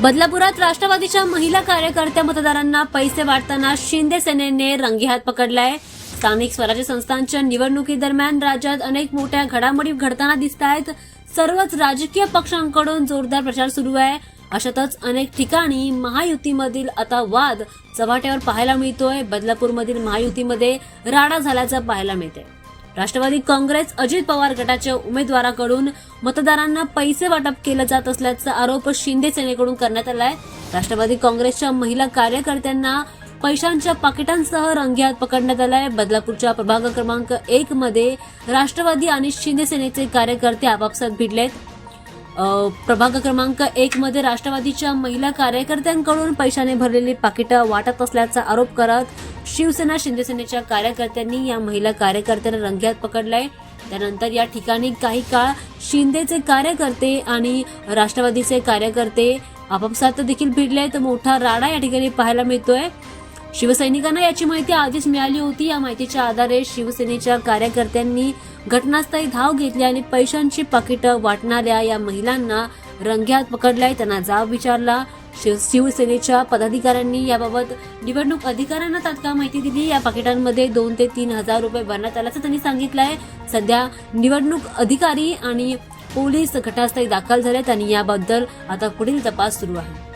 बदलापुरात राष्ट्रवादीच्या महिला कार्यकर्त्या मतदारांना पैसे वाटताना शिंदे सेनेने रंगेहात पकडलाय. स्थानिक स्वराज्य संस्थांच्या निवडणुकीदरम्यान राज्यात अनेक मोठ्या घडामोडी घडताना दिसत आहेत सर्वच राजकीय पक्षांकडून जोरदार प्रचार सुरू आहे. अशातच अनेक ठिकाणी महायुतीमधील आता वाद चव्हाट्यावर पाहायला मिळतोय. बदलापूरमधील महायुतीमध्ये राडा झाल्याचं पाहायला मिळते राष्ट्रवादी काँग्रेस अजित पवार गटाच्या उमेदवाराकडून मतदारांना पैसे वाटप केलं जात असल्याचा आरोप शिंदे सेनेकडून करण्यात आलाय. राष्ट्रवादी काँग्रेसच्या महिला कार्यकर्त्यांना पैशांच्या पाकिटांसह रंग्यात पकडण्यात आलाय. बदलापूरच्या प्रभाग क्रमांक एक मध्ये राष्ट्रवादी आणि शिंदे सेनेचे कार्यकर्ते आपापसात भिडलेत. प्रभाग क्रमांक एक मध्ये राष्ट्रवादीच्या महिला कार्यकर्त्यांकडून पैशाने भरलेली पाकिटं वाटत असल्याचा आरोप करत शिवसेना शिंदेसेनेच्या कार्यकर्त्यांनी या महिला कार्यकर्त्यांना रंग्यात पकडलंय. त्यानंतर या ठिकाणी काही काळ शिंदेचे कार्यकर्ते आणि राष्ट्रवादीचे कार्यकर्ते आपापसात देखील भिडले तर मोठा राडा या ठिकाणी पाहायला मिळतोय. शिवसैनिकांना याची माहिती आधीच मिळाली होती. या माहितीच्या आधारे शिवसेनेच्या कार्यकर्त्यांनी घटनास्थळी धाव घेतली आणि पैशांची पाकिटं वाटणाऱ्या या महिलांना रंग्यात पकडलाय. त्यांना जाब विचारला. शिवसेनेच्या पदाधिकाऱ्यांनी याबाबत निवडणूक अधिकाऱ्यांना तात्काळ माहिती दिली. या पाकिटांमध्ये दोन ते तीन हजार रुपये भरण्यात आल्याचं त्यांनी सांगितलं आहे सध्या निवडणूक अधिकारी आणि पोलीस घटनास्थळी दाखल झाले त्यांनी याबद्दल आता पुढील तपास सुरू आहे.